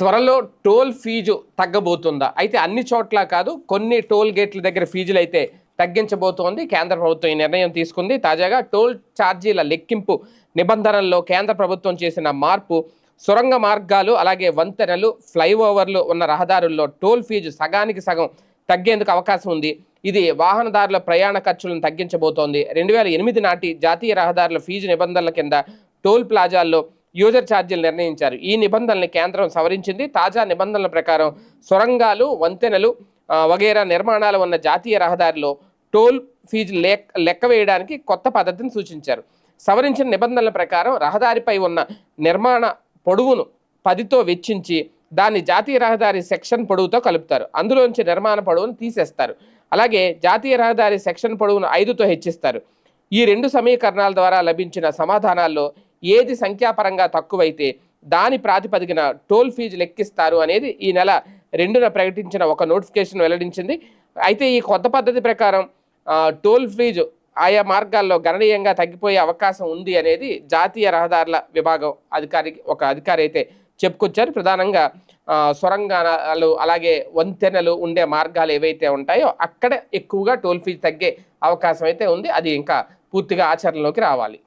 త్వరలో toll fee తగ్గబోతుందా? అయితే అన్ని చోట్ల కాదు కొన్ని టోల్ గేట్ల దగ్గర ఫీజులు అయితే తగ్గించబోతోంది. కేంద్ర ప్రభుత్వం ఈ నిర్ణయం తీసుకుంది. తాజాగా టోల్ ఛార్జీల లెక్కింపు నిబంధనల్లో కేంద్ర ప్రభుత్వం చేసిన మార్పు సొరంగ మార్గాలు అలాగే వంతెనలు ఫ్లైఓవర్లు ఉన్న రహదారుల్లో టోల్ ఫీజు సగానికి సగం తగ్గేందుకు అవకాశం ఉంది. ఇది వాహనదారుల ప్రయాణ ఖర్చులను తగ్గించబోతోంది. రెండు వేల ఎనిమిది నాటి జాతీయ రహదారుల ఫీజు నిబంధనల కింద టోల్ ప్లాజాల్లో యూజర్ ఛార్జీలు నిర్ణయించారు. ఈ నిబంధనల్ని కేంద్రం సవరించింది. తాజా నిబంధనల ప్రకారం సొరంగాలు వంతెనలు వగేరా వగైరా నిర్మాణాలు ఉన్న జాతీయ రహదారిలో టోల్ ఫీజు లెక్క లెక్క వేయడానికి కొత్త పద్ధతిని సూచించారు. సవరించిన నిబంధనల ప్రకారం రహదారిపై ఉన్న నిర్మాణ పొడవును పదితో వెచ్చించి దాన్ని జాతీయ రహదారి సెక్షన్ పొడవుతో కలుపుతారు. అందులోంచి నిర్మాణ పొడవును తీసేస్తారు. అలాగే జాతీయ రహదారి సెక్షన్ పొడవును ఐదుతో హెచ్చిస్తారు. ఈ రెండు సమీకరణాల ద్వారా లభించిన సమాధానాల్లో ఏది సంఖ్యాపరంగా తక్కువైతే దాని ప్రాతిపదికన టోల్ ఫీజు లెక్కిస్తారు అనేది ఈ నెల రెండున ప్రకటించిన ఒక నోటిఫికేషన్ వెల్లడించింది. అయితే ఈ కొత్త పద్ధతి ప్రకారం టోల్ ఫీజు ఆయా మార్గాల్లో గణనీయంగా తగ్గిపోయే అవకాశం ఉంది అనేది జాతీయ రహదారుల విభాగం అధికారి ఒక అధికారి అయితే చెప్పుకొచ్చారు. ప్రధానంగా సొరంగాలు అలాగే వంతెనలు ఉండే మార్గాలు ఏవైతే ఉంటాయో అక్కడ ఎక్కువగా టోల్ ఫీజు తగ్గే అవకాశం అయితే ఉంది. అది ఇంకా పూర్తిగా ఆచరణలోకి రావాలి.